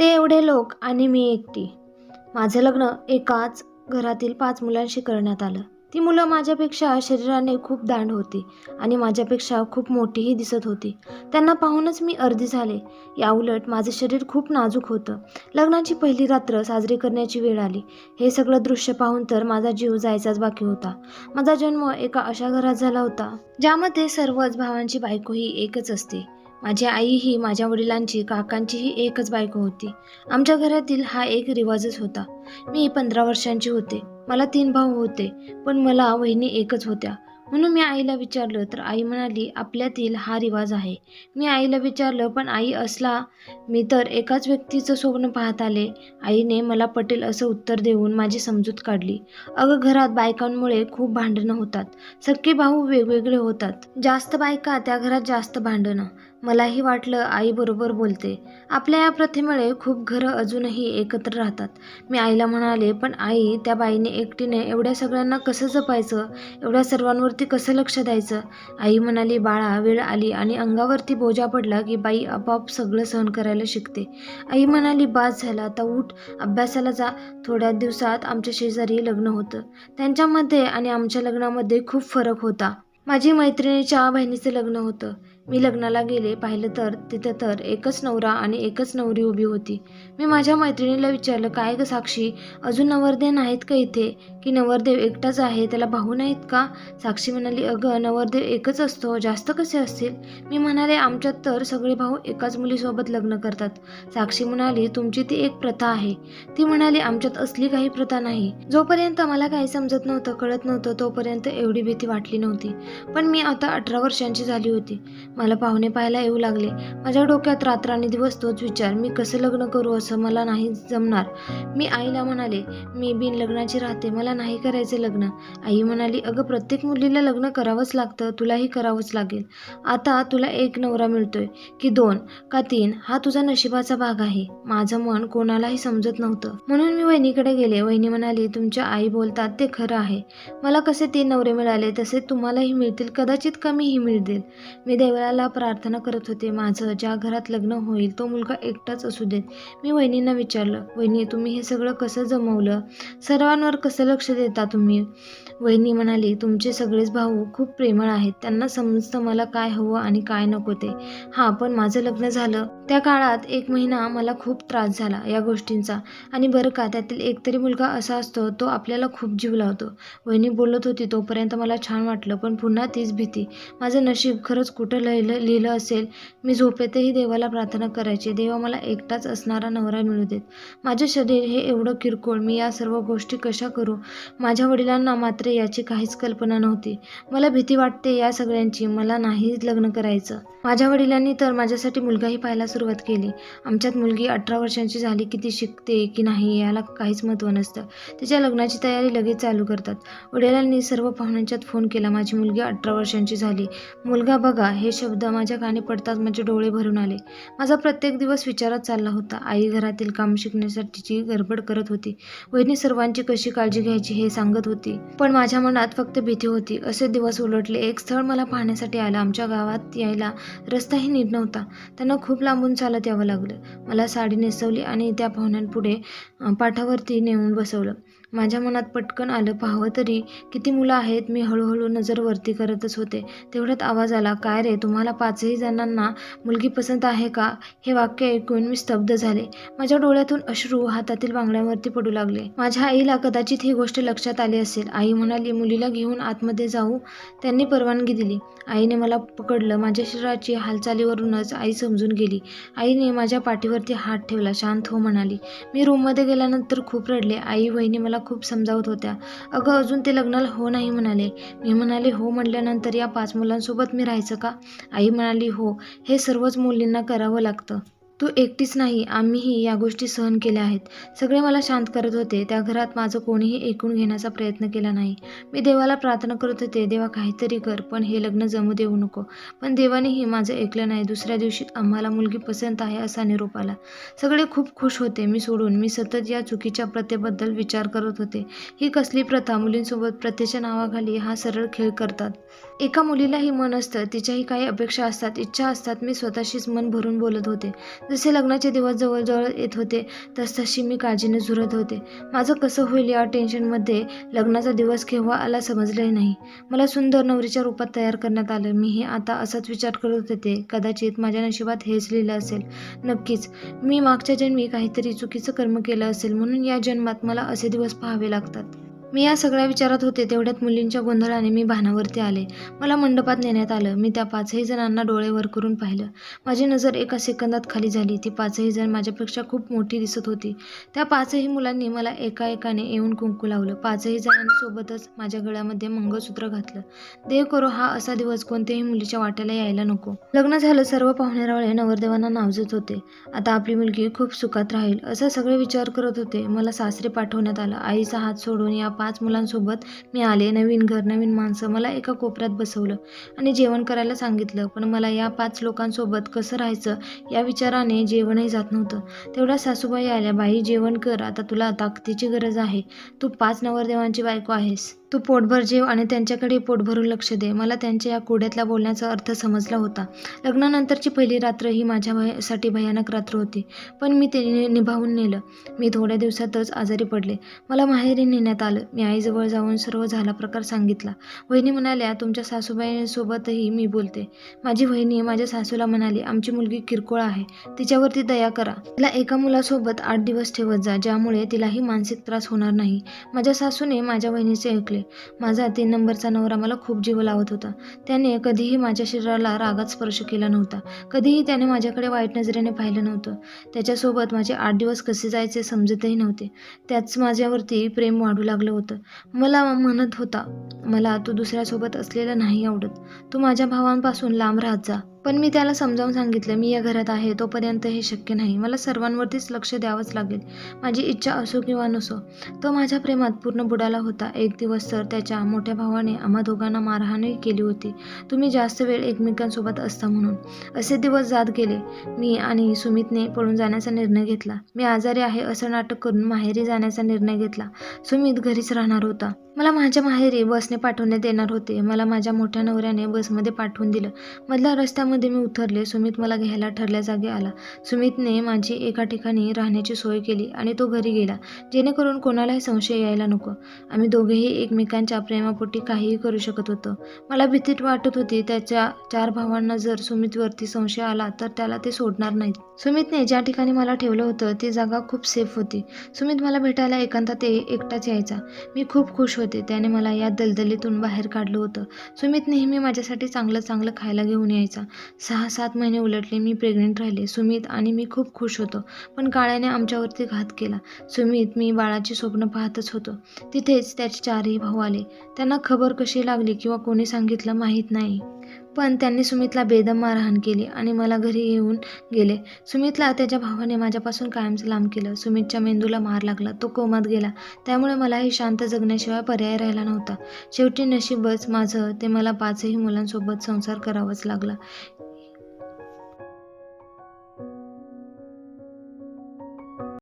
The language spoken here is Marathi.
ते एवढे लोक आणि मी एकटी. माझं लग्न एकाच घरातील पाच मुलांशी करण्यात आलं. ती मुलं माझ्यापेक्षा शरीराने खूप दांड होती आणि माझ्यापेक्षा खूप मोठीही दिसत होती. त्यांना पाहूनच मी अर्धी झाले. याउलट माझं शरीर खूप नाजूक होतं. लग्नाची पहिली रात्र साजरी करण्याची वेळ आली. हे सगळं दृश्य पाहून तर माझा जीव जायचाच बाकी होता. माझा जन्म एका अशा घरात झाला होता ज्यामध्ये सर्वच भावांची बायको ही एकच असते. माझी आई ही माझ्या वडिलांची काकांचीही एकच बायको होती. आमच्या घरातील हा एक रिवाजच होता. मी पंधरा वर्षांची होते. मला तीन भाऊ होते पण मला वहिनी एकच होत्या. म्हणून मी आईला विचारलं तर आई म्हणाली आपल्यातील हा रिवाज आहे. मी आईला विचारलं पण आई असला मी तर एकाच व्यक्तीचं स्वप्न पाहत आले. आईने मला पटेल असं उत्तर देऊन माझी समजूत काढली. अगं घरात बायकांमुळे खूप भांडणं होतात. सख्खे भाऊ वेगवेगळे होतात. जास्त बायका त्या घरात जास्त भांडणं. मलाही वाटलं आईबरोबर बोलते. आपल्या या प्रथेमुळे खूप घरं अजूनही एकत्र राहतात. मी आईला म्हणाले पण आई त्या बाईने एकटीने एवढ्या सगळ्यांना कसं जपायचं? एवढ्या सर्वांवरती कसं लक्ष द्यायचं? आई म्हणाली बाळा वेळ आली आणि अंगावरती बोजा पडला की बाई आपोआप सगळं सहन करायला शिकते. आई म्हणाली बास झाला आता उठ अभ्यासाला जा. थोड्या दिवसात आमच्या शेजारी लग्न होतं. त्यांच्यामध्ये आणि आमच्या लग्नामध्ये खूप फरक होता. माझी मैत्रिणीच्या बहिणीचं लग्न होतं. मी लग्नाला गेले पाहिलं तर तिथं तर एकच नवरा आणि एकच नवरी उभी होती. मी माझ्या मैत्रिणीला विचारलं काय ग साक्षी अजून नवरदेव नाहीत का इथे? की नवरदेव एकटाच आहे त्याला भाऊ नाहीत का? साक्षी म्हणाली अगं नवरदेव एकच असतो जास्त कसे असतील? मी म्हणाले आमच्यात तर सगळे भाऊ एकाच मुलीसोबत लग्न करतात. साक्षी म्हणाली तुमची ती एक प्रथा आहे. ती म्हणाली आमच्यात असली काही प्रथा नाही. जोपर्यंत मला काही समजत नव्हतं कळत नव्हतं तोपर्यंत एवढी भीती वाटली नव्हती. पण मी आता अठरा वर्षांची झाली होती. मला पाहुणे पाहायला येऊ लागले. माझ्या डोक्यात रात्र आणि दिवस तोच विचार. मी कसं लग्न करू असं मला नाही जमणार. मी आईला म्हणाले मी बिन लग्नाची राहते. मला नाही करायचे लग्न. आई म्हणाली अगं प्रत्येक मुलीला लग्न करावंच लागतं. तुलाही करावंच लागेल. आता तुला एक नवरा मिळतोय की दोन का तीन? हा तुझा नशिबाचा भाग आहे. माझं मन कोणालाही समजत नव्हतं. म्हणून मी वहिनीकडे गेले. वहिनी म्हणाली तुमच्या आई बोलतात ते खरं आहे. मला कसे तीन नवरे मिळाले तसे तुम्हालाही मिळतील. कदाचित कमीही मिळतील. मी देवळा देवाला प्रार्थना करत होते माझं ज्या घरात लग्न होईल तो मुलगा एकटाच असू देत. मी वहिनींना विचारलं वहिनी तुम्ही हे सगळं कसं जमवलं? सर्वांवर कसं लक्ष देता तुम्ही? वहिनी म्हणाली तुमचे सगळेच भाऊ खूप प्रेमळ आहेत. त्यांना समजतं मला काय हवं आणि काय नको ते. हां पण माझं लग्न झालं. त्या काळात एक महिना मला खूप त्रास झाला या गोष्टींचा. आणि बरं का त्यातील एकतरी मुलगा असा असतो तो आपल्याला खूप जीव लावतो. वहिनी बोलत होती तोपर्यंत मला छान वाटलं पण पुन्हा तीच भीती. माझं नशीब खरंच कुठं लिहिलं लिहिलं असेल मी झोपेतही देवाला प्रार्थना करायची. देवा मला एकटाच असणारा नवरा मिळू देत. माझे शरीर हे एवढं किरकोळ मी या सर्व गोष्टी कशा करू? माझ्या वडिलांना मात्र याची काहीच कल्पना नव्हती. मला भीती वाटते या सगळ्यांची मला नाही लग्न करायचं. माझ्या वडिलांनी तर माझ्यासाठी मुलगाही पाहायला सुरुवात केली. आमच्यात मुलगी अठरा वर्षांची झाली की ती शिकते की नाही याला काहीच महत्त्व नसतं. तिच्या लग्नाची तयारी लगेच चालू करतात. वडिलांनी सर्व पाहुण्यांच्यात फोन केला माझी मुलगी अठरा वर्षांची झाली. मुलगा बघा हे शब्द माझ्या कानी पडताच माझे डोळे भरून आले. माझा प्रत्येक दिवस विचारात चालला होता. आई घरातील काम शिकण्यासाठीची गडबड करत होती. वहिनी सर्वांची कशी काळजी घ्यायची हे सांगत होती. पण माझ्या मनात फक्त भीती होती. असे दिवस उलटले. एक स्थळ मला पाहण्यासाठी आलं. आमच्या गावात यायला रस्ताही नीट नव्हता. त्यांना खूप लांबून चालत यावं लागलं. मला साडी नेसवली आणि त्या पाहुण्यांपुढे पाठावरती नेऊन बसवलं. माझ्या मनात पटकन आलं पाहावं तरी किती मुलं आहेत मी हळूहळू नजर वरती करतच होते. तेवढ्यात आवाज आला काय रे तुम्हाला पाचही जणांना मुलगी पसंत आहे का? हे वाक्य ऐकून मी स्तब्ध झाले. माझ्या डोळ्यातून अश्रू हातातील बांगड्यांवरती पडू लागले. माझ्या आईला कदाचित ही गोष्ट लक्षात आली असेल. आई म्हणाली मुलीला घेऊन आतमध्ये जाऊ. त्यांनी परवानगी दिली. आईने मला पकडलं. माझ्या शरीराची हालचालीवरूनच आई समजून गेली. आईने माझ्या पाठीवरती हात ठेवला. शांत हो म्हणाली. मी रूममध्ये गेल्यानंतर खूप रडले. आई वहिनी मला खूप समजावत होत्या. अगं अजून ते लग्नाला हो नाही म्हणाले. मी म्हणाले हो म्हटल्यानंतर या पाच मुलांसोबत मी राहायचं का? आई म्हणाली हो. हे सर्वच मुलींना करावं लागतं. तू एकटीच नाही आम्हीही या गोष्टी सहन केल्या आहेत. सगळे मला शांत करत होते. त्या घरात माझं कोणीही ऐकून घेण्याचा प्रयत्न केला नाही. मी देवाला प्रार्थना करत होते देवा काहीतरी कर पण हे लग्न जमू देऊ नको. पण देवानेही माझं ऐकलं नाही. दुसऱ्या दिवशी आम्हाला मुलगी पसंत आहे असा निरोप आला. सगळे खूप खुश होते. मी सोडून मी सतत या चुकीच्या प्रथेबद्दल विचार करत होते. ही कसली प्रथा? मुलींसोबत प्रथेच्या नावाखाली हा सरळ खेळ करतात. एका मुलीलाही मन असतं. तिच्याही काही अपेक्षा असतात इच्छा असतात. मी स्वतःशीच मन भरून बोलत होते. जसे लग्नाचे दिवस जवळजवळ येत होते तस तशी मी काळजीने झुरत होते. माझं कसं होईल या टेन्शनमध्ये? लग्नाचा दिवस केव्हा आला समजले नाही. मला सुंदर नवरीच्या रूपात तयार करण्यात आलं. मीही आता असाच विचार करत होते. कदाचित माझ्या नशिबात हेच लिहिलं असेल. नक्कीच. मी मागच्या जन्मी काहीतरी चुकीचं कर्म केलं असेल म्हणून या जन्मात मला असे दिवस पाहावे लागतात. मी या सगळ्या विचारात होते तेवढ्यात मुलींच्या गोंधळाने मी भानावरती आले. मला मंडपात नेण्यात आलं. मी त्या पाचही जणांना डोळेवर करून पाहिलं. माझी नजर एका सेकंदात खाली झाली. ती पाचही जण माझ्यापेक्षा खूप मोठी दिसत होती. त्या पाचही मुलांनी मला एका एकाने येऊन कुंकू लावलं. पाचही जणांनी सोबतच माझ्या गळ्यामध्ये मंगळसूत्र घातलं. देव करो हा असा दिवस कोणत्याही मुलीच्या वाट्याला यायला नको. लग्न झालं सर्व पाहुणेरावळे नवरदेवांना नावजत होते. आता आपली मुलगी खूप सुखात राहील. असा सगळे विचार करत होते. मला सासरे पाठवण्यात आलं. आईचा हात सोडून या पाच मुलांसोबत मी आले नवीन घर नवीन माणसं मला एका कोपऱ्यात बसवलं आणि जेवण करायला सांगितलं. पण मला या पाच लोकांसोबत कसं राहायचं या विचाराने जेवणही जात नव्हतं. तेवढ्या सासूबाई आल्या बाई जेवण कर. आता तुला ताकदीची गरज आहे. तू पाच नवरदेवांची बायको आहेस. तू पोटभर जेव आणि त्यांच्याकडे पोट भरून लक्ष दे. मला त्यांच्या या कोड्यातल्या बोलण्याचा अर्थ समजला होता. लग्नानंतरची पहिली रात्र ही माझ्या भयासाठी भयानक रात्र होती पण मी ते निभावून नेलं. मी थोड्या दिवसातच आजारी पडले. मला माहेरी नेण्यात आलं. मी आईजवळ जाऊन सर्व झाला प्रकार सांगितला. वहिनी म्हणाल्या तुमच्या सासूबाईंसोबतही मी बोलते. माझी वहिनी माझ्या सासूला म्हणाली आमची मुलगी किरकोळ आहे. तिच्यावरती दया करा. तिला एका मुलासोबत आठ दिवस ठेवत जा ज्यामुळे तिलाही मानसिक त्रास होणार नाही. माझ्या सासूने माझ्या वहिनीचे ऐकले. माझा तीन नंबरचा नवरा मला खूप जीव लावत होता. त्याने कधीही माझ्या शरीराला रागात स्पर्श केला नव्हता. कधीही त्याने माझ्याकडे वाईट नजरेने पाहिलं नव्हतं. त्याच्यासोबत माझे आठ दिवस कसे जायचे समजतही नव्हते. त्याच माझ्यावरती प्रेम वाढू लागलं होतं. मला म्हणत होता मला तू दुसऱ्यासोबत असलेलं नाही आवडत. तू माझ्या भावांपासून लांब राहत जा. पण मी त्याला समजावून सांगितलं मी या घरात आहे तोपर्यंत हे शक्य नाही. मला सर्वांवरतीच लक्ष द्यावंच लागेल. माझी इच्छा असो किंवा नसो तो माझ्या प्रेमात पूर्ण बुडाला होता. एक दिवस तर त्याच्या मोठ्या भावाने आम्हा दोघांना मारहाणही केली होती. तुम्ही जास्त वेळ एकमेकांसोबत असता म्हणून. असे दिवस जात गेले. मी आणि सुमितने पळून जाण्याचा निर्णय घेतला. मी आजारी आहे असं नाटक करून माहेरी जाण्याचा निर्णय घेतला. सुमित घरीच राहणार होता. मला माझ्या माहेरी बसने पाठवण्यात येणार होते. मला माझ्या मोठ्या नवऱ्याने बसमध्ये पाठवून दिलं. मधल्या रस्त्यामध्ये मी उतरले. सुमित मला घ्यायला ठरल्या जागी आला. सुमितने माझी एका ठिकाणी राहण्याची सोय केली आणि तो घरी गेला. जेणेकरून कोणालाही संशय यायला नको. आम्ही दोघेही एकमेकांच्या प्रेमापोटी काहीही करू शकत होतो. मला भीती वाटत होती त्याच्या चार भावांना जर सुमितवरती संशय आला तर त्याला ते सोडणार नाहीत. सुमितने ज्या ठिकाणी मला ठेवलं होतं ती जागा खूप सेफ होती. सुमित मला भेटायला एकांतात एकटाच यायचा. मी खूप खुश होते. त्याने मला या दलदलीतून बाहेर काढलं होतं. सुमित नेहमी माझ्यासाठी चांगलं चांगलं खायला घेऊन यायचा. सहा सात महिने उलटले मी प्रेग्नेंट राहिले. सुमित आणि मी खूप खुश होतो. पण काळ्याने आमच्यावरती घात केला. सुमित मी बाळाची स्वप्न पाहतच होतो. तिथेच त्याचे चारही भाऊ आले. त्यांना खबर कशी लागली किंवा कोणी सांगितलं माहीत नाही. पण त्यांनी सुमितला बेदम मारहाण केली आणि मला घरी येऊन गेले. सुमितला त्याच्या भावाने माझ्यापासून कायमचं लांब केलं. सुमितच्या मेंदूला मार लागला. तो कोमात गेला. त्यामुळे मलाही शांत जगण्याशिवाय पर्याय राहिला नव्हता. शेवटी नशीबच माझं. ते मला पाचही मुलांसोबत संसार करावाच लागला.